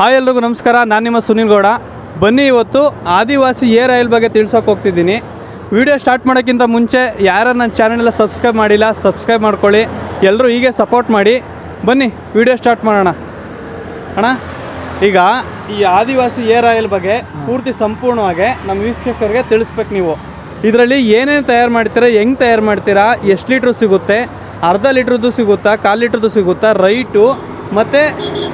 Hi ಎಲ್ರಿಗೂ ನಮಸ್ಕಾರ. ನಾನು ನಿಮ್ಮ ಸುನಿಲ್ ಗೌಡ. ಬನ್ನಿ ಇವತ್ತು ಆದಿವಾಸಿ ಏರ್ ಆಯಿಲ್ ಬಗ್ಗೆ ತಿಳ್ಸೋಕೆ ಹೋಗ್ತಿದ್ದೀನಿ. ವಿಡಿಯೋ ಸ್ಟಾರ್ಟ್ ಮಾಡೋಕ್ಕಿಂತ ಮುಂಚೆ ಯಾರು ನನ್ನ ಚಾನಲೆಲ್ಲ ಸಬ್ಸ್ಕ್ರೈಬ್ ಮಾಡಿಲ್ಲ ಸಬ್ಸ್ಕ್ರೈಬ್ ಮಾಡ್ಕೊಳ್ಳಿ. ಎಲ್ಲರೂ ಹೀಗೆ ಸಪೋರ್ಟ್ ಮಾಡಿ. ಬನ್ನಿ ವಿಡಿಯೋ ಸ್ಟಾರ್ಟ್ ಮಾಡೋಣ. ಅಣ್ಣ ಈಗ ಈ ಆದಿವಾಸಿ ಏರ್ ಆಯಿಲ್ ಬಗ್ಗೆ ಪೂರ್ತಿ ಸಂಪೂರ್ಣವಾಗಿ ನಮ್ಮ ವೀಕ್ಷಕರಿಗೆ ತಿಳಿಸ್ಬೇಕು ನೀವು. ಇದರಲ್ಲಿ ಏನೇನು ತಯಾರು ಮಾಡ್ತೀರಾ ಹೆಂಗೆ ತಯಾರು ಮಾಡ್ತೀರಾ ಎಷ್ಟು ಲೀಟ್ರು ಸಿಗುತ್ತೆ ಅರ್ಧ ಲೀಟ್ರದ್ದು ಸಿಗುತ್ತಾ ಕಾಲು ಲೀಟ್ರದ್ದು ಸಿಗುತ್ತಾ ರೈಟು ಮತ್ತು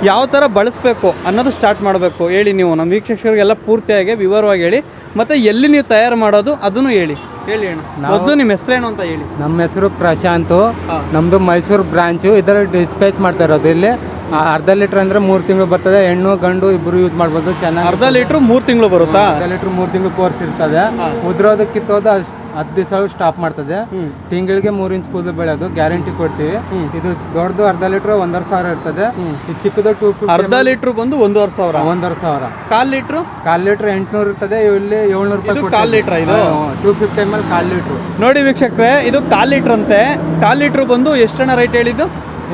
ಯಾವ ಥರ ಬಳಸಬೇಕು ಅನ್ನೋದು ಸ್ಟಾರ್ಟ್ ಮಾಡಬೇಕು. ಹೇಳಿ ನೀವು ನಮ್ಮ ವೀಕ್ಷಕರಿಗೆಲ್ಲ ಪೂರ್ತಿಯಾಗಿ ವಿವರವಾಗಿ ಹೇಳಿ. ಮತ್ತು ಎಲ್ಲಿ ನೀವು ತಯಾರು ಮಾಡೋದು ಅದನ್ನು ಹೇಳಿ. ಹೇಳಿ ಅಣ್ಣ. ನಾವು- ಮೊದಲು ನಿಮ್ಮ ಹೆಸರೇನು ಅಂತ ಹೇಳಿ. ನಮ್ಮ ಹೆಸರು ಪ್ರಶಾಂತು. ನಮ್ದು ನಮ್ಮದು ಮೈಸೂರು ಬ್ರಾಂಚು. ಇದರ ಡಿಸ್ಪ್ಯಾಚ್ ಮಾಡ್ತಾ ಇರೋದು ಇಲ್ಲಿ. ಆ, ಅರ್ಧ ಲೀಟರ್ ಅಂದ್ರೆ ಮೂರು ತಿಂಗಳು ಬರ್ತದೆ. ಹೆಣ್ಣು ಗಂಡು ಇಬ್ಬರು ಯೂಸ್ ಮಾಡ್ಬೋದು. ಚೆನ್ನಾಗಿ ಅರ್ಧ ಲೀಟರ್ ಮೂರು ತಿಂಗಳು ಬರುತ್ತಾ? ಅರ್ಧ ಲೀಟರ್ ಮೂರು ತಿಂಗಳು ಕೋರ್ಸ್ ಇರ್ತದೆ. ಹಾಂ. ಉದ್ರೋದು ಕಿತ್ತೋದು ಅಷ್ಟು ಹತ್ತು ದಿವಸ ಸ್ಟಾಪ್ ಮಾಡ್ತದೆ. ತಿಂಗಳಿಗೆ ಮೂರು ಇಂಚ್ ಕೂದಲು ಬೆಳೆಯೋದು. ಗ್ಯಾರಂಟಿ ಕೊಡ್ತೀವಿ. ಇದು ದೊಡ್ಡದು ಅರ್ಧ ಲೀಟ್ರ್ ಒಂದೂವರೆ ಸಾವಿರ ಇರ್ತದೆ. ಇದು ಚಿಕ್ಕದು ಟೂ ಅರ್ಧ ಲೀಟ್ರ್ ಬಂದು ಒಂದೂವರೆ ಸಾವಿರ. ಒಂದೂವರೆ ಸಾವಿರ. ಕಾಲ್ ಲೀಟ್ರು? ಕಾಲ್ ಲೀಟ್ರ್ ಎಂಟುನೂರು ಇರ್ತದೆ. ಇಲ್ಲಿ ಏಳ್ನೂರು ಇದು ರೂಪಾಯಿ ಕಾಲ್ ಲೀಟರ್ ಇದು? ಟೂ ಫಿಫ್ಟಿ ಎಂ ಎಲ್ ಕಾಲು ಲೀಟ್ರು. ನೋಡಿ ವೀಕ್ಷಕ್ರೆ ಇದು ಕಾಲು ಲೀಟ್ರ್ ಅಂತೆ ಕಾಲು ಲೀಟ್ರ್ ಬಂದು ಎಷ್ಟು ಹಣ ರೈಟ್ ಹೇಳಿದ್ದು?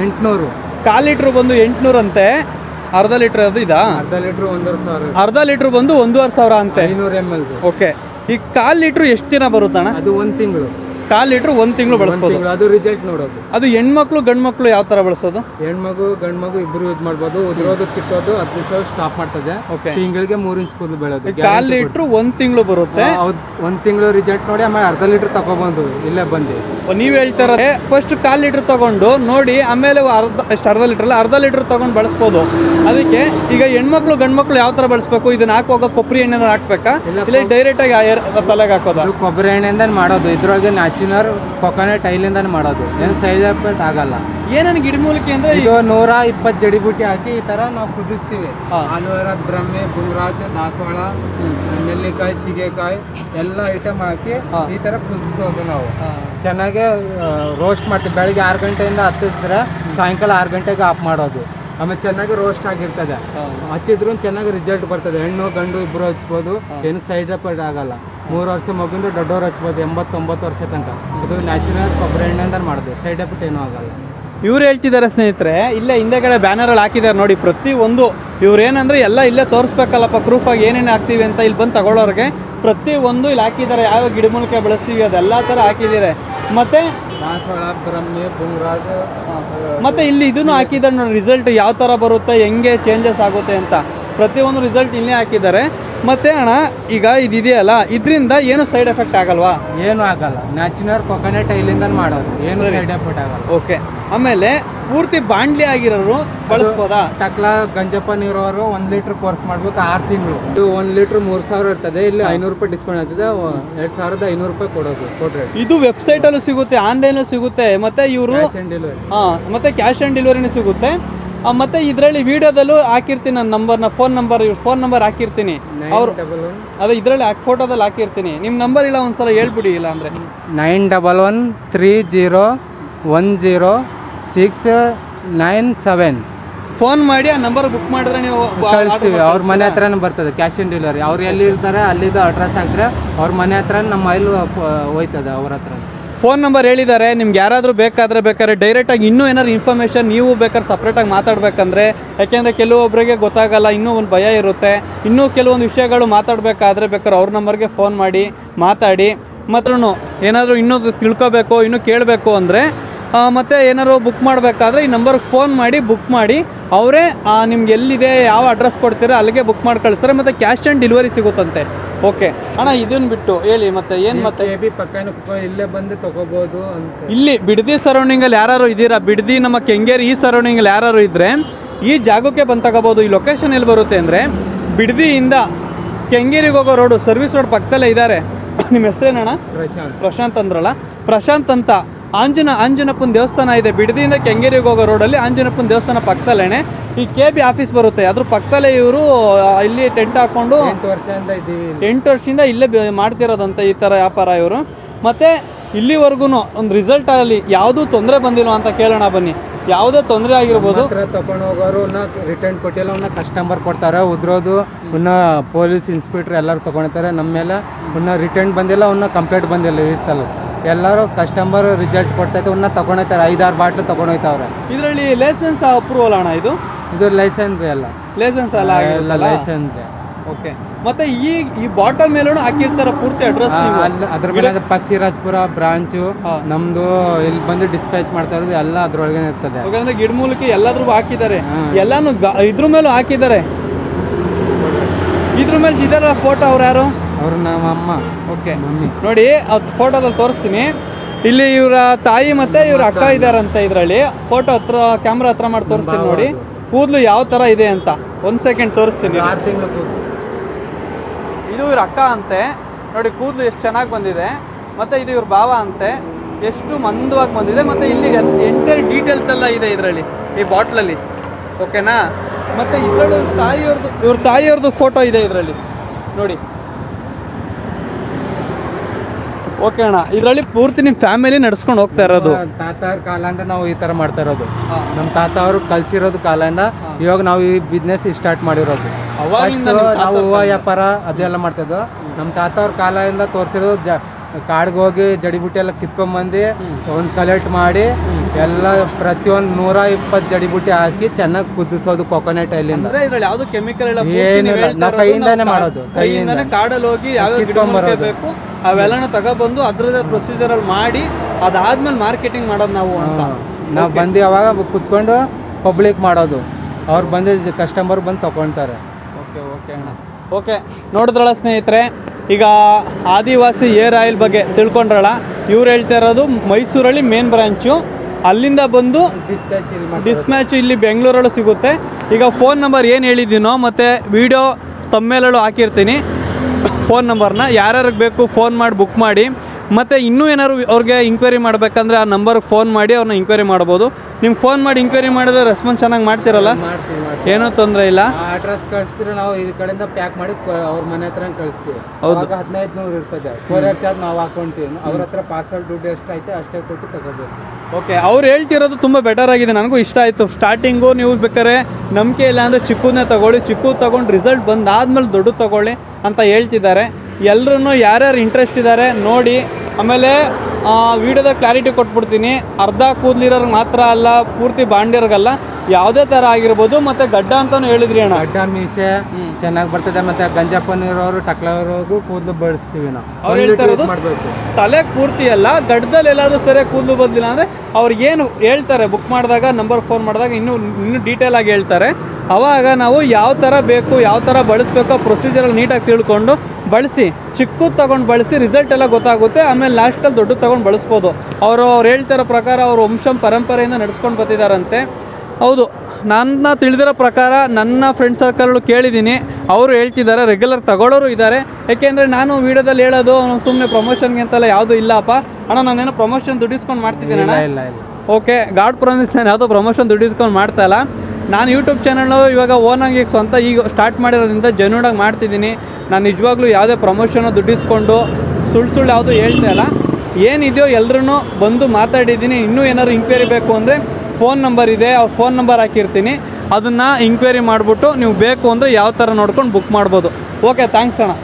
ಎಂಟುನೂರು. ಕಾಲು ಲೀಟ್ರ್ ಬಂದು ಎಂಟುನೂರು ಅಂತೆ ಅರ್ಧ ಲೀಟ್ರ್ ಅದು ಇದಾ? ಅರ್ಧ ಲೀಟ್ರ್ ಒಂದೂವರೆ ಸಾವಿರ. ಅರ್ಧ ಲೀಟ್ರ್ ಬಂದು ಒಂದೂವರೆ ಸಾವಿರ ಅಂತೆ. ಐನೂರು ಎಂ ಎಲ್ ಓಕೆ. ಈ ಕಾಲು ಲೀಟ್ರ್ ಎಷ್ಟು ದಿನ ಬರುತ್ತಣ್ಣ? ಅದು ಒಂದು ತಿಂಗಳು. ಕಾಲ್ ಲೀಟ್ರ್ ಒಂದು ತಿಂಗಳು ಬಳಸ್ಬೋದು. ತಿಂಗಳು ಅದು ರಿಸಲ್ಟ್ ನೋಡೋದು. ಅದು ಹೆಣ್ಮಕ್ಳು ಗಂಡು ಮಕ್ಳು ಯಾವ ಥರ ಬಳಸೋದು? ಹೆಣ್ಮಗು ಗಂಡು ಮಗು ಇಬ್ಬರು ಯೂಸ್ ಮಾಡ್ಬೋದು. ಉದುರೋದು ಕಿಟ್ಟೋದು ಹತ್ತು ದಿವಸ ಸ್ಟಾಪ್ ಮಾಡ್ತದೆ. ಓಕೆ ತಿಂಗಳಿಗೆ ಮೂರು ಇಂಚ್ ಕೂದಲು ಬೆಳೆಯೋದು. ಕಾಲು ಲೀಟ್ರ್ ಒಂದು ತಿಂಗಳು ಬರುತ್ತೆ. ಒಂದು ತಿಂಗಳು ರಿಸಲ್ಟ್ ನೋಡಿ ಆಮೇಲೆ ಅರ್ಧ ಲೀಟರ್ ತಗೊಬಂದು. ಇಲ್ಲೇ ಬಂದು. ನೀವು ಹೇಳ್ತಾರ ಫಸ್ಟ್ ಕಾಲ್ ಲೀಟ್ರ್ ತಗೊಂಡು ನೋಡಿ ಆಮೇಲೆ ಅರ್ಧ ಎಷ್ಟು ಅರ್ಧ ಲೀಟ್ರ್ ಅಲ್ಲ ಅರ್ಧ ಲೀಟ್ರ್ ತಗೊಂಡು ಬಳಸ್ಬೋದು. ಅದಕ್ಕೆ ಈಗ ಹೆಣ್ಮಕ್ಳು ಗಂಡು ಮಕ್ಳು ಯಾವ ಥರ ಬಳಸ್ಬೇಕು? ಇದನ್ನ ಹಾಕುವಾಗ ಕೊಬ್ಬರಿ ಎಣ್ಣೆನ ಹಾಕ್ಬೇಕಾ? ಇಲ್ಲ, ಡೈರೆಕ್ಟ್ ಆಗಿ ತಲೆಗೆ ಹಾಕೋದು? ಕೊಬ್ಬರಿ ಎಣ್ಣೆಯಿಂದ ಮಾಡೋದು. ಇದ್ರೊಳಗೆ ನ್ಯಾಚುರಲ್ ಕೊಕೊನೆಟ್ ಆಯಿಲಿಂದ ಮಾಡೋದು. ಏನು ಸೈಡ್ ಎಫೆಕ್ಟ್ ಆಗಲ್ಲ. ಏನೇನು ಗಿಡಮೂಲಿಕೆ ಅಂದ್ರೆ ಇದು ನೂರ ಇಪ್ಪತ್ತು ಜಡಿಬುಟ್ಟಿ ಹಾಕಿ ಈ ತರ ನಾವು ಕುದಿಸ್ತೀವಿ. ಆಲೋವೆರಾ ಬ್ರಹ್ಮೆ ಬುಂಗ್ರಾಜ್ ದಾಸವಾಳ ನೆಲ್ಲಿಕಾಯಿ ಸೀಗೆಕಾಯಿ ಎಲ್ಲ ಐಟಮ್ ಹಾಕಿ ಈ ತರ ಕುದಿಸೋದು ನಾವು. ಚೆನ್ನಾಗೆ ರೋಸ್ಟ್ ಮಾಡ್ತೀವಿ ಬೆಳಿಗ್ಗೆ ಆರು ಗಂಟೆಯಿಂದ ಹತ್ತಿದ್ರೆ ಸಾಯಂಕಾಲ ಆರು ಗಂಟೆಗೆ ಆಫ್ ಮಾಡೋದು. ಆಮೇಲೆ ಚೆನ್ನಾಗಿ ರೋಸ್ಟ್ ಆಗಿರ್ತದೆ. ಹಚ್ಚಿದ್ರು ಚೆನ್ನಾಗಿ ರಿಸಲ್ಟ್ ಬರ್ತದೆ. ಹೆಣ್ಣು ಗಂಡು ಇಬ್ಬರು ಹಚ್ಬೋದು. ಏನು ಸೈಡ್ ಎಫೆಕ್ಟ್ ಆಗಲ್ಲ. ಮೂರು ವರ್ಷ ಮಗುಂದು ದೊಡ್ಡವ್ರು ಹಚ್ಬೋದು ಎಂಬತ್ತೊಂಬತ್ತು ವರ್ಷ ತನಕ. ಇದು ನ್ಯಾಚುರಲ್ ಕೊಬ್ಬರಿ ಎಣ್ಣೆಯಿಂದ ಮಾಡೋದು ಸೈಡ್ ಎಫೆಕ್ಟ್ ಏನೂ ಆಗಲ್ಲ. ಇವ್ರು ಹೇಳ್ತಿದ್ದಾರೆ ಸ್ನೇಹಿತರೆ ಇಲ್ಲೇ ಹಿಂದೆಗಡೆ ಬ್ಯಾನರಲ್ಲಿ ಹಾಕಿದ್ದಾರೆ ನೋಡಿ ಪ್ರತಿ ಒಂದು ಇವ್ರು ಏನಂದ್ರೆ ಎಲ್ಲ ಇಲ್ಲೇ ತೋರಿಸ್ಬೇಕಲ್ಲಪ್ಪ ಪ್ರೂಫಾಗಿ ಏನೇನು ಹಾಕ್ತೀವಿ ಅಂತ ಇಲ್ಲಿ ಬಂದು ತಗೊಳ್ಳೋರಿಗೆ ಪ್ರತಿ ಒಂದು ಇಲ್ಲಿ ಹಾಕಿದ್ದಾರೆ. ಯಾವ ಗಿಡಮೂಲಿಕೆ ಬೆಳೆಸ್ತೀವಿ ಅದೆಲ್ಲ ಥರ ಹಾಕಿದ್ದಾರೆ. ಮತ್ತೆ ಮತ್ತೆ ಇಲ್ಲಿ ಇದನ್ನು ಹಾಕಿದ್ದಾರೆ ನೋಡಿ ರಿಸಲ್ಟ್ ಯಾವ ಥರ ಬರುತ್ತೆ ಹೆಂಗೆ ಚೇಂಜಸ್ ಆಗುತ್ತೆ ಅಂತ. ಪ್ರತಿಯೊಂದು ರಿಸಲ್ಟ್ ಇಲ್ಲೇ ಹಾಕಿದ್ದಾರೆ. ಮತ್ತೆ ಅಣ್ಣ ಈಗ ಇದಿದೆಯಲ್ಲ ಇದರಿಂದ ಏನು ಸೈಡ್ ಎಫೆಕ್ಟ್ ಆಗಲ್ವಾ? ಏನು ಆಗಲ್ಲ. ನ್ಯಾಚುರಲ್ ಕೊಕೊನಟ್ ಆಯಿಲಿಂದ ಮಾಡೋದು. ಏನು. ಸೈಡ್ ಎಫೆಕ್ಟ್ ಆಗಲ್ಲ. ಓಕೆ ಆಮೇಲೆ ಪೂರ್ತಿ ಬಾಂಡ್ಲಿ ಆಗಿರೋರು ಬಳಸ್ಬೋದಾ? ಟಕ್ಲ ಗಂಜಪ್ಪನ್ ಇರೋರು ಒಂದ್ ಲೀಟರ್ ಕೋರ್ಸ್ ಮಾಡ್ಬೇಕು ಆರು ತಿಂಗಳು. ಇದು ಒಂದ್ ಲೀಟರ್ ಮೂರ್ ಸಾವಿರ ಇರ್ತದೆ. ಇಲ್ಲಿ ಐನೂರು ರೂಪಾಯಿ ಡಿಸ್ಕೌಂಟ್ ಆಗ್ತದೆ. ಎರಡ್ ಸಾವಿರದ ಐನೂರು ರೂಪಾಯಿ ಕೊಡೋದು ಕೊಡ್ರಿ ಇದು ವೆಬ್ಸೈಟಲ್ಲೂ ಸಿಗುತ್ತೆ ಆನ್ಲೈನಲ್ಲೂ ಸಿಗುತ್ತೆ ಮತ್ತೆ ಇವರು ಮತ್ತೆ ಕ್ಯಾಶ್ ಆನ್ ಡೆಲಿವರಿನೂ ಸಿಗುತ್ತೆ. ಮತ್ತೆ ಇದರಲ್ಲಿ ವಿಡಿಯೋದಲ್ಲೂ ಹಾಕಿರ್ತೀನಿ ನನ್ನ ನಂಬರ್ನ ಫೋನ್ ನಂಬರ್ ಫೋನ್ ನಂಬರ್ ಹಾಕಿರ್ತೀನಿ. ಅವ್ರು ಅದೇ ಇದರಲ್ಲಿ ಫೋಟೋದಲ್ಲಿ ಹಾಕಿರ್ತೀನಿ. ನಿಮ್ಮ ನಂಬರ್ ಇಲ್ಲ ಒಂದ್ಸಲ ಹೇಳ್ಬಿಡಿ ಇಲ್ಲ ಅಂದರೆ. Nine double one three zero one zero six nine seven phone ಮಾಡಿ ಆ ನಂಬರ್ ಬುಕ್ ಮಾಡಿದ್ರೆ ನೀವು ಕಳಿಸ್ತೀವಿ. ಅವ್ರ ಮನೆ? ಹತ್ರನೇ ಬರ್ತದೆ ಕ್ಯಾಶ್ ಆನ್ ಡೆಲಿವರಿ ಅವ್ರು ಎಲ್ಲಿ ಇರ್ತಾರೆ ಅಲ್ಲಿದ್ದು ಅಡ್ರೆಸ್ ಹಾಕಿದ್ರೆ ಅವ್ರ ಮನೆ ಹತ್ರ ನಮ್ಮ ಮೈಲ್ ಹೋಯ್ತದೆ ಅವ್ರ ಹತ್ರ ಫೋನ್ ನಂಬರ್ ಹೇಳಿದ್ದಾರೆ, ನಿಮ್ಗೆ ಯಾರಾದರೂ ಬೇಕಾದರೆ ಬೇಕಾದ್ರೆ ಡೈರೆಕ್ಟಾಗಿ ಇನ್ನೂ ಏನಾದ್ರು ಇನ್ಫಾರ್ಮೇಷನ್ ನೀವು ಬೇಕಾದ್ರೆ ಸಪ್ರೇಟಾಗಿ ಮಾತಾಡಬೇಕಂದ್ರೆ, ಯಾಕೆಂದರೆ ಕೆಲವೊಬ್ಬರಿಗೆ ಗೊತ್ತಾಗಲ್ಲ, ಇನ್ನೂ ಒಂದು ಭಯ ಇರುತ್ತೆ. ಇನ್ನೂ ಕೆಲವೊಂದು ವಿಷಯಗಳು ಮಾತಾಡಬೇಕಾದ್ರೆ ಬೇಕಾದ್ರೆ ಅವ್ರ ನಂಬರ್ಗೆ ಫೋನ್ ಮಾಡಿ, ಮಾತಾಡಿ. ಮಾತ್ರನು ಏನಾದರೂ ಇನ್ನೂ ತಿಳ್ಕೋಬೇಕು, ಇನ್ನೂ ಕೇಳಬೇಕು ಅಂದರೆ ಮತ್ತು ಏನಾದ್ರು ಬುಕ್ ಮಾಡಬೇಕಾದ್ರೆ ಈ ನಂಬರ್ಗೆ ಫೋನ್ ಮಾಡಿ ಬುಕ್ ಮಾಡಿ, ಅವರೇ ನಿಮ್ಗೆ ಎಲ್ಲಿದೆ, ಯಾವ ಅಡ್ರೆಸ್ ಕೊಡ್ತೀರಾ, ಅಲ್ಲಿಗೆ ಬುಕ್ ಮಾಡಿ ಕಳಿಸ್ತಾರೆ ಮತ್ತು ಕ್ಯಾಶ್ ಆ್ಯಂಡ್ ಡೆಲಿವರಿ ಸಿಗುತ್ತಂತೆ. ಓಕೆ. ಅಣ್ಣ ಇದನ್ನ ಬಿಟ್ಟು ಹೇಳಿ ಮತ್ತೆ ಏನು ಮತ್ತೆ ಕೆ ಬಿ ಪಕ್ಕನ ಇಲ್ಲೇ ಬಂದು ತಗೋಬಹುದು ಅಂತ. ಇಲ್ಲಿ ಬಿಡದಿ ಸರೌಂಡಿಂಗಲ್ಲಿ ಯಾರು ಇದ್ದೀರಾ? ಬಿಡದಿ ನಮ್ಮ ಕೆಂಗೇರಿ ಈ ಸರೌಂಡಿಂಗಲ್ಲಿ ಯಾರು ಇದ್ದರೆ ಈ ಜಾಗಕ್ಕೆ ಬಂದು ತಗೋಬಹುದು ಈ ಲೊಕೇಶನ್ ಎಲ್ಲಿ ಬರುತ್ತೆ ಅಂದ್ರೆ ಬಿಡದಿಯಿಂದ ಕೆಂಗೇರಿಗೆ ಹೋಗೋ ರೋಡು ಸರ್ವಿಸ್ ರೋಡ್ ಪಕ್ಕದಲ್ಲೇ ಇದ್ದಾರೆ. ನಿಮ್ಮ ಹೆಸರೇನಣ್ಣ? ಪ್ರಶಾಂತ್. ಪ್ರಶಾಂತ್ ಅಂದ್ರಲ್ಲ? ಪ್ರಶಾಂತ್ ಅಂತ ಆಂಜನ ಆಂಜನಪ್ಪನ ದೇವಸ್ಥಾನ ಇದೆ. ಬಿಡದಿಯಿಂದ ಕೆಂಗೇರಿಗೆ ಹೋಗೋ ರೋಡಲ್ಲಿ ಆಂಜನಪ್ಪನ ದೇವಸ್ಥಾನ ಪಕ್ಕದಲ್ಲೇನೆ ಈ ಕೆ ಬಿ ಆಫೀಸ್ ಬರುತ್ತೆ. ಅದ್ರ ಪಕ್ಕದಲ್ಲೇ ಇವರು ಇಲ್ಲಿ ಟೆಂಟ್ ಹಾಕೊಂಡು ಎಂಟು ವರ್ಷದಿಂದ ಇದ್ದೀವಿ ಇಲ್ಲಿ. ಎಂಟು ವರ್ಷದಿಂದ ಇಲ್ಲೇ ಮಾಡ್ತಿರೋದು ಮಾಡ್ತಿರೋದಂತೆ ಈ ಥರ ವ್ಯಾಪಾರ ಇವರು. ಮತ್ತು ಇಲ್ಲಿವರೆಗೂ ಒಂದು ರಿಸಲ್ಟ್ ಆಗಲಿ ಯಾವುದೂ ತೊಂದರೆ ಬಂದಿಲ್ಲ ಅಂತ ಕೇಳೋಣ ಬನ್ನಿ. ಯಾವುದೇ ತೊಂದರೆ ಆಗಿರ್ಬೋದು. ತಗೊಂಡು ಹೋಗೋರು ರಿಟರ್ನ್ ಕೊಟ್ಟಿಲ್ಲ ಅವ್ನ ಕಸ್ಟಮರ್ ಕೊಡ್ತಾರೆ ಉದ್ರೋದು ಇನ್ನ ಪೊಲೀಸ್ ಇನ್ಸ್ಪೆಕ್ಟರ್ ಎಲ್ಲರೂ ತಗೊಂಡಿರ್ತಾರೆ. ನಮ್ಮ ಮೇಲೆ ಇನ್ನ ರಿಟರ್ನ್ ಬಂದಿಲ್ಲ ಅವ್ನ ಕಂಪ್ಲೇಂಟ್ ಬಂದಿಲ್ಲ ಇತ್ತಲ್ಲ ಎಲ್ಲರೂ ಕಸ್ಟಮರ್ ರಿಸಲ್ಟ್ ಕೊಡ್ತೈತೆ. ಇನ್ನ ತಗೊಂಡೋಯ್ತಾರೆ ಐದಾರು ಬಾಟ್ಲು ತಗೊಂಡೋಯ್ತಾವ್ರೆ. ಇದರಲ್ಲಿ ಲೈಸೆನ್ಸ್ ಅಪ್ರೂವಲ್ ಅಣ್ಣ ಇದು? ಇದು ಲೈಸೆನ್ಸ್ ಎಲ್ಲ. ಲೈಸೆನ್ಸ್ ಎಲ್ಲ ಎಲ್ಲ ಲೈಸೆನ್ಸ್ ಓಕೆ ಮತ್ತೆ ಈ ಈ ಬಾಟಲ್ ಮೇಲೂ ಹಾಕಿರ್ತಾರೆ ಪೂರ್ತಿ ಅಡ್ರೆಸ್ ನೀವು? ಅದ್ರ ಮೇಲೆ ಪಕ್ಷಿ ಪಕ್ಷಿರಾಜ್ಪುರ ಬ್ರಾಂಚು. ನಮ್ದು ಇಲ್ಲಿ ಬಂದು ಡಿಸ್ಪ್ಯಾಚ್ ಮಾಡ್ತಾ ಇರೋದು ಎಲ್ಲ ಅದ್ರೊಳಗೆ ಇರ್ತದೆ. ಯಾಕಂದ್ರೆ ಮೂಲಕ ಎಲ್ಲಾದ್ರೂ ಹಾಕಿದ್ದಾರೆ. ಎಲ್ಲಾನು ಇದ್ರ ಮೇಲೂ ಹಾಕಿದ್ದಾರೆ. ಇದ್ರ ಮೇಲೆ ಇದಾರ ಫೋಟೋ ಅವ್ರು ಯಾರು? ಅವ್ರು ನಮ್ಮ ಅಮ್ಮ. Okay mummy. ನೋಡಿ ಅದು ಫೋಟೋದಲ್ಲಿ ತೋರಿಸ್ತೀನಿ. ಇಲ್ಲಿ ಇವರ ತಾಯಿ ಮತ್ತೆ ಇವ್ರ ಅಕ್ಕ ಇದಾರಂತ ಇದರಲ್ಲಿ. ಫೋಟೋ ಹತ್ರ ಕ್ಯಾಮ್ರಾ ಹತ್ರ ಮಾಡಿ ತೋರಿಸ್ತೀನಿ ನೋಡಿ. ಕೂದಲು ಯಾವ ತರ ಇದೆ ಅಂತ. ಒಂದ್ ಸೆಕೆಂಡ್ ತೋರಿಸ್ತೀನಿ. ಇದು ಇವ್ರ ಅಕ್ಕ ಅಂತೆ. ನೋಡಿ ಕೂದಲು ಎಷ್ಟು ಚೆನ್ನಾಗಿ ಬಂದಿದೆ. ಮತ್ತೆ ಇದು ಇವ್ರ ಭಾವ ಅಂತೆ. ಎಷ್ಟು ಮಂದವಾಗಿ ಬಂದಿದೆ. ಮತ್ತೆ ಇಲ್ಲಿ ಎಂಟರ್ ಡೀಟೇಲ್ಸ್ ಎಲ್ಲ ಇದೆ ಇದರಲ್ಲಿ ಈ ಬಾಟ್ಲಲ್ಲಿ ಓಕೆನಾ ಮತ್ತೆ ಇದರಲ್ಲಿ ತಾಯಿಯವ್ರದ್ದು ಇವ್ರ ತಾಯಿಯವ್ರದ್ದು ಫೋಟೋ ಇದೆ ಇದರಲ್ಲಿ. ನೋಡಿ. ಓಕೆ ಅಣ್ಣ ಇದರಲ್ಲಿ ಪೂರ್ತಿ ನಿಮ್ಮ ಫ್ಯಾಮಿಲಿ ನಡ್ಸ್ಕೊಂಡು ಹೋಗ್ತಾ ಇರೋದು ತಾತ ಅವ್ರ ಕಾಲದಿಂದ ನಾವು ಈ ತರ ಮಾಡ್ತಾ ಇರೋದು. ನಮ್ಮ ತಾತ ಅವರು ಕಲ್ಸಿರೋದು ಕಾಲದಿಂದ. ಇವಾಗ ನಾವು ಈ ಬಿಸ್ನೆಸ್ ಸ್ಟಾರ್ಟ್ ಮಾಡಿರೋದು ನಾವು ಹೂವು. ವ್ಯಾಪಾರ ಅದೆಲ್ಲ ಮಾಡ್ತಿದ್ವು ನಮ್ಮ ತಾತ ಅವ್ರ ಕಾಲದಿಂದ ತೋರಿಸಿರೋದು ಜ ಕಾಡ್ಗೆ ಹೋಗಿ ಜಡಿಬುಟ್ಟಿ ಎಲ್ಲ ಕಿತ್ಕೊಂಡ್ಬಂದು. ಒಂದು ಕಲೆಕ್ಟ್ ಮಾಡಿ ಎಲ್ಲ ಪ್ರತಿಯೊಂದು ನೂರ ಇಪ್ಪತ್ತು ಜಡಿಬುಟ್ಟಿ ಹಾಕಿ ಚೆನ್ನಾಗಿ ಕುದಿಸೋದು ಕೊಕೊನಟ್ ಅಲ್ಲಿಂದ ಇದ್ರಲ್ಲಿ ಯಾವ್ದು ಕೆಮಿಕಲ್ ಇಲ್ಲ ಏನಿಲ್ಲ, ನಾವು ಕೈಯಿಂದಾನೇ ಮಾಡೋದು, ಕೈಯಿಂದಾನೆ. ಕಾಡಲ್ಲಿ ಹೋಗಿ ಯಾವ. ಬೇಕು ಅವೆಲ್ಲನ ತಗೊಬಂದು ಅದ್ರದ್ದೇ ಪ್ರೊಸೀಜರ್ ಅಲ್ಲಿ ಮಾಡಿ ಅದಾದ್ಮೇಲೆ ಮಾರ್ಕೆಟಿಂಗ್ ಮಾಡೋದು ನಾವು ಅಂತ. ನಾವು ಬಂದು ಅವಾಗ ಕುತ್ಕೊಂಡು ಪಬ್ಲಿಕ್ ಮಾಡೋದು. ಅವ್ರು ಬಂದು ಕಸ್ಟಮರ್ ಬಂದು ತಗೊಳ್ತಾರೆ. ಓಕೆ ಓಕೆ ಅಣ್ಣ. ಓಕೆ ನೋಡಿದ್ರಲ್ಲ ಸ್ನೇಹಿತರೆ ಈಗ ಆದಿವಾಸಿ ಏರ್ ಆಯಿಲ್ ಬಗ್ಗೆ ತಿಳ್ಕೊಂಡ್ರಲ್ಲ ಇವ್ರು ಹೇಳ್ತಾ ಇರೋದು ಮೈಸೂರಲ್ಲಿ ಮೇನ್ ಬ್ರಾಂಚು ಅಲ್ಲಿಂದ ಬಂದು ಡಿಸ್ಪ್ಯಾಚ್ ಡಿಸ್ಮ್ಯಾಚ್ ಇಲ್ಲಿ ಬೆಂಗಳೂರಲ್ಲೂ ಸಿಗುತ್ತೆ. ಈಗ ಫೋನ್ ನಂಬರ್ ಏನು ಹೇಳಿದ್ದೀನೋ ಮತ್ತು ವಿಡಿಯೋ ತಮ್ಮೇಲಲ್ಲೂ ಹಾಕಿರ್ತೀನಿ. ಫೋನ್ ನಂಬರ್ನ ಯಾರ್ಯಾರಿಗೆ ಬೇಕು ಫೋನ್ ಮಾಡಿ ಬುಕ್ ಮಾಡಿ. ಮತ್ತು ಇನ್ನೂ ಏನಾದ್ರು ಅವ್ರಿಗೆ ಇಂಕ್ವೈರಿ ಮಾಡಬೇಕಂದ್ರೆ ಆ ನಂಬರ್ಗೆ ಫೋನ್ ಮಾಡಿ ಅವ್ರನ್ನ ಇಂಕ್ವೈರಿ ಮಾಡ್ಬೋದು. ನಿಮ್ಗೆ ಫೋನ್ ಮಾಡಿ ಇಂಕ್ವೈರಿ ಮಾಡಿದ್ರೆ ರೆಸ್ಪಾನ್ಸ್ ಚೆನ್ನಾಗಿ ಮಾಡ್ತಿರಲ್ಲ? ಏನೂ ತೊಂದರೆ ಇಲ್ಲ. ಆ ಅಡ್ರೆಸ್ ಕಳಿಸ್ತೀರಿ ನಾವು ಈ ಕಡೆಯಿಂದ ಪ್ಯಾಕ್ ಮಾಡಿ ಅವ್ರ ಮನೆ ಹತ್ರ ಕಳಿಸ್ತೀವಿ. ಹೌದು. ಹದಿನೈದು ನೂರು ಇರ್ತದೆ. ಕೊರಿಯರ್ ಚಾರ್ಜ್ ನಾವು ಹಾಕೊಂತೀವಿ. ಅವ್ರ ಹತ್ರ ಪಾರ್ಸಲ್ ದುಡ್ಡು ಎಷ್ಟೈತೆ ಅಷ್ಟೇ ಕೊಟ್ಟು ತಗೋಬೇಕು. ಓಕೆ ಅವ್ರು ಹೇಳ್ತಿರೋದು ತುಂಬ ಬೆಟರ್ ಆಗಿದೆ. ನನಗೂ ಇಷ್ಟ ಆಯಿತು. ಸ್ಟಾರ್ಟಿಂಗು ನೀವು ಬೇಕಾದ್ರೆ ನಂಬಿಕೆ ಇಲ್ಲ ಅಂದರೆ ಚಿಕ್ಕದನ್ನೇ ತಗೊಳ್ಳಿ. ಚಿಕ್ಕದು ತಗೊಂಡು ರಿಸಲ್ಟ್ ಬಂದಾದ್ಮೇಲೆ ದೊಡ್ಡದು ತಗೊಳ್ಳಿ ಅಂತ ಹೇಳ್ತಿದ್ದಾರೆ. ಎಲ್ಲರೂ ಯಾರ್ಯಾರು ಇಂಟ್ರೆಸ್ಟ್ ಇದ್ದಾರೆ ನೋಡಿ ಆಮೇಲೆ ವಿಡಿಯೋದ ಕ್ಲಾರಿಟಿ ಕೊಟ್ಬಿಡ್ತೀನಿ. ಅರ್ಧ ಕೂದಲಿರೋರ್ಗೆ ಮಾತ್ರ ಅಲ್ಲ ಪೂರ್ತಿ ಬಾಂಡಿಯರ್ಗಲ್ಲ ಯಾವುದೇ ಥರ ಆಗಿರ್ಬೋದು ಮತ್ತು ಗಡ್ಡ ಅಂತಲೂ ಹೇಳಿದ್ರಿ ಅಣ್ಣ. ಗಡ್ಡ ಮೀಸೆ ಚೆನ್ನಾಗಿ ಬರ್ತದೆ ಮತ್ತೆ ಗಂಜಪ್ಪನಿರೋರು ಟಕ್ಲವರೆಗೂ ಕೂದಲು ಬಳಸ್ತೀವಿ ನಾವು. ಅವ್ರು ಹೇಳ್ತಾರೆ ಹೇಳ್ತಾ ಇರೋದು ತಲೆ ಪೂರ್ತಿ ಅಲ್ಲ ಗಡ್ಡದಲ್ಲಿ ಎಲ್ಲಾದರೂ ಸರಿಯಾಗಿ ಕೂದಲು ಬಂದಿಲ್ಲ ಅಂದರೆ ಅವ್ರು ಏನು ಹೇಳ್ತಾರೆ ಬುಕ್ ಮಾಡಿದಾಗ ನಂಬರ್ ಫೋನ್ ಮಾಡಿದಾಗ ಇನ್ನೂ ಇನ್ನೂ ಡೀಟೇಲ್ ಆಗಿ ಹೇಳ್ತಾರೆ. ಅವಾಗ ನಾವು ಯಾವ ಥರ ಬೇಕು ಯಾವ ಥರ ಬಳಸಬೇಕೋ ಪ್ರೊಸೀಜರಲ್ಲಿ ನೀಟಾಗಿ ತಿಳ್ಕೊಂಡು ಬಳಸಿ ಚಿಕ್ಕದು ತೊಗೊಂಡು ಬಳಸಿ ರಿಸಲ್ಟ್ ಎಲ್ಲ ಗೊತ್ತಾಗುತ್ತೆ ಆಮೇಲೆ ಲಾಸ್ಟಲ್ಲಿ ದೊಡ್ಡದು ತೊಗೊಂಡು ಬಳಸ್ಬೋದು. ಅವರು ಅವ್ರು ಹೇಳ್ತಿರೋ ಪ್ರಕಾರ ಅವರು ವಂಶಂ ಪರಂಪರೆಯಿಂದ ನಡೆಸ್ಕೊಂಡು ಬರ್ತಿದ್ದಾರಂತೆ ಹೌದು ನನ್ನ ತಿಳಿದಿರೋ ಪ್ರಕಾರ ನನ್ನ ಫ್ರೆಂಡ್ ಸರ್ಕಲ್ ಕೇಳಿದ್ದೀನಿ ಅವರು ಹೇಳ್ತಿದ್ದಾರೆ ರೆಗ್ಯುಲರ್ ತಗೊಳ್ಳೋರು ಇದ್ದಾರೆ. ಯಾಕೆಂದರೆ ನಾನು ವೀಡಿಯೋದಲ್ಲಿ ಹೇಳೋದು ಸುಮ್ಮನೆ ಪ್ರಮೋಷನ್ಗೆ ಅಂತೆಲ್ಲ ಯಾವುದೂ ಇಲ್ಲಪ್ಪ. ಅಣ್ಣ ನಾನೇನೋ ಪ್ರಮೋಷನ್ ದುಡ್ಡಿಸ್ಕೊಂಡು ಮಾಡ್ತಿದ್ದೀನಿ ಅಣ್ಣ ಇಲ್ಲ ಇಲ್ಲ ಓಕೆ ಗಾಡ್ ಪ್ರಾಮಿಸ್ ನಾನು ಯಾವುದೋ ಪ್ರಮೋಷನ್ ದುಡ್ಡಿಸ್ಕೊಂಡು ಮಾಡ್ತಾ ಇಲ್ಲ. ನಾನು ಯೂಟ್ಯೂಬ್ ಚಾನಲ್ಲು ಇವಾಗ ಓನಾಗಿ ಈಗ ಸ್ವಂತ ಈಗ ಸ್ಟಾರ್ಟ್ ಮಾಡಿರೋದ್ರಿಂದ ಜನೂಡಾಗಿ ಮಾಡ್ತಿದ್ದೀನಿ. ನಾನು ನಿಜವಾಗ್ಲೂ ಯಾವುದೇ ಪ್ರಮೋಷನ್ನು ದುಡ್ಡಿಸ್ಕೊಂಡು ಸುಳ್ಳು ಸುಳ್ಳು ಯಾವುದೂ ಹೇಳ್ತಾ ಇಲ್ಲ ಏನಿದೆಯೋ ಎಲ್ಲರೂ ಬಂದು ಮಾತಾಡಿದ್ದೀನಿ. ಇನ್ನೂ ಏನಾದ್ರು ಇಂಕ್ವೈರಿ ಬೇಕು ಅಂದರೆ ಫೋನ್ ನಂಬರ್ ಇದೆ, ಆ ಫೋನ್ ನಂಬರ್ ಹಾಕಿರ್ತೀನಿ. ಅದನ್ನು ಇನ್ಕ್ವೈರಿ ಮಾಡಿಬಿಟ್ಟು ನೀವು ಬೇಕು ಅಂದರೆ ಯಾವ ಥರ ನೋಡ್ಕೊಂಡು ಬುಕ್ ಮಾಡ್ಬೋದು. ಓಕೆ ಥ್ಯಾಂಕ್ಸ್ ಅಣ್ಣ.